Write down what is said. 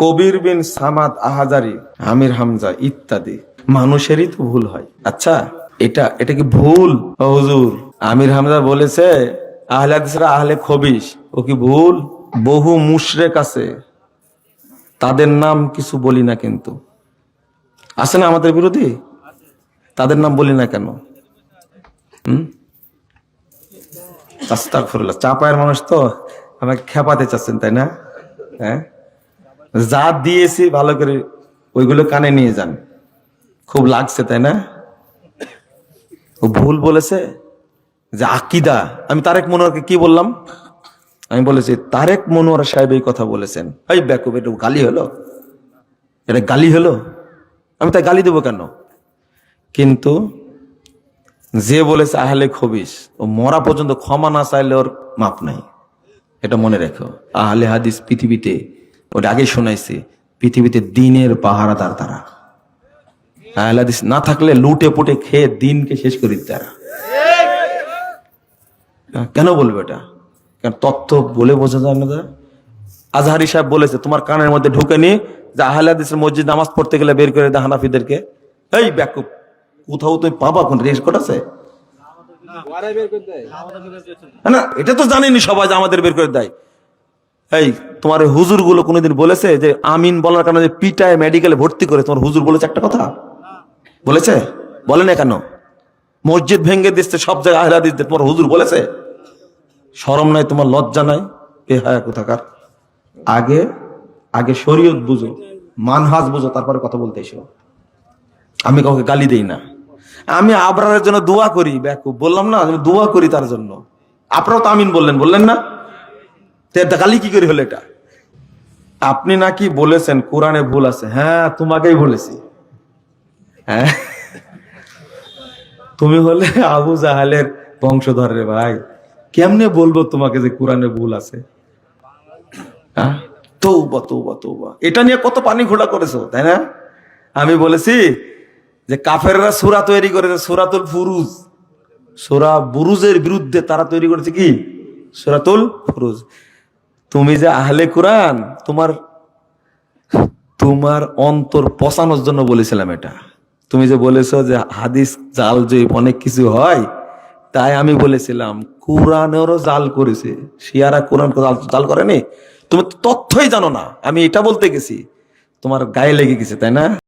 কবির বিন সামাদ আহাজারি, আমির হামজা ইত্যাদি। মানুষেরই তো ভুল হয়। আচ্ছা এটা এটা কি ভুল? হুজুর, আমির হামজা বলেছে, আহলে আহলে খবিস ও কি ভুল? বহু মুশরেক আছে, তাদের নাম কিছু বলি না কিন্তু। আছে না আমাদের বিরোধী? তাদের নাম বলি না কেন? চাপায়ের মানুষ তো আমাকে খেপাতে চাচ্ছেন, তাই না? হ্যাঁ? যা দিয়েছি, ভালো করে ওইগুলো কানে নিয়ে যান। খুব লাগছে, তাই না? ও ভুল বলেছে যে আকিদা। আমি তারেক মনোয়ারকে কি বললাম? আমি বলেছি, তারেক মনোয়ার সাহেব এই কথা বলেছেন। এই ব্যাকুব এটা গালি হলো? এটা গালি হলো? আমি তাই গালি দেবো কেন? কিন্তু যে বলেছে, আহলে খবিস ও মরা পর্যন্ত ক্ষমা না চাইলে ওর মাপ নাই। এটা মনে রেখো। আহলে হাদিস পৃথিবীতে ওটা আগেই শোনাইছি পৃথিবীতে দিনের পাহারাদার তারা আহলে না থাকলে লুটে পুটে খেয়ে দিনকে শেষ করে দিতে তারা হ্যাঁ, কেন বলবে এটা? কারণ তথ্য বলে বোঝা যায় না আজহারি সাহেব বলেছে তোমার কানের মধ্যে ঢুকে নি যে আহলে মসজিদ নামাজ পড়তে গেলে বের করে দেয় হানাফিদেরকে। এই ব্যাকুপ কোথাও তুমি পাবা? কোন আছে? না এটা তো জানেনি সবাই যে আমাদের বের করে দেয়। এই, তোমার হুজুরগুলো কোনোদিন বলেছে যে আমিন বলার কারণে পিটায় মেডিকেলে ভর্তি করে? তোমার হুজুর বলেছে একটা কথা? বলেছে? বলে না কেন? মসজিদ ভেঙে দিচ্ছে, সব জায়গায় আহলা দিচ্ছে তোমার হুজুর বলেছে? শরম নাই, তোমার লজ্জা নাই? এ হায়া কোথাকার? আগে আগে শরীয়ত বুঝো, মানহাজ বুঝো, তারপরে কথা বলতে এসো। আমি কাউকে গালি দেই না। আমি আবরারের জন্য দোয়া করি ব্যাকু বললাম না, আমি দোয়া করি তার জন্য। আপনারাও তো আমিন বললেন বললেন না? গালি কি করে হলো এটা? আপনি নাকি বলেছেন কোরআনে ভুল আছে। হ্যাঁ তোমাকেই বলেছি। হ্যাঁ? তুমি হলে আবু জাহালের বংশধর রে ভাই। কেমনে বলব তোমাকে যে কোরআনে ভুল আছে? হ্যাঁ? এটা নিয়ে কত পানি ঘোড়া করেছ, তাই না? আমি বলেছি যে কাফেররা সুরা তৈরি করেছে, সুরাতুল ফুরুজ। সুরা বুরুজের বিরুদ্ধে তারা তৈরি করেছে কি? সুরাতুল ফুরুজ। তুমি যে আহলে কোরআন, তোমার তোমার অন্তর পচানোর জন্য বলেছিলাম এটা। তুমি যে বলেছ যে হাদিস জাল জৈব অনেক কিছু হয়, তাই আমি বলেছিলাম, কোরআনেরও জাল করেছে। শিয়ারা কোরআন জাল করেনি? তুমি তথ্যই জানো না। আমি এটা বলতে গেছি। তোমার গায়ে লেগে গেছে, তাই না?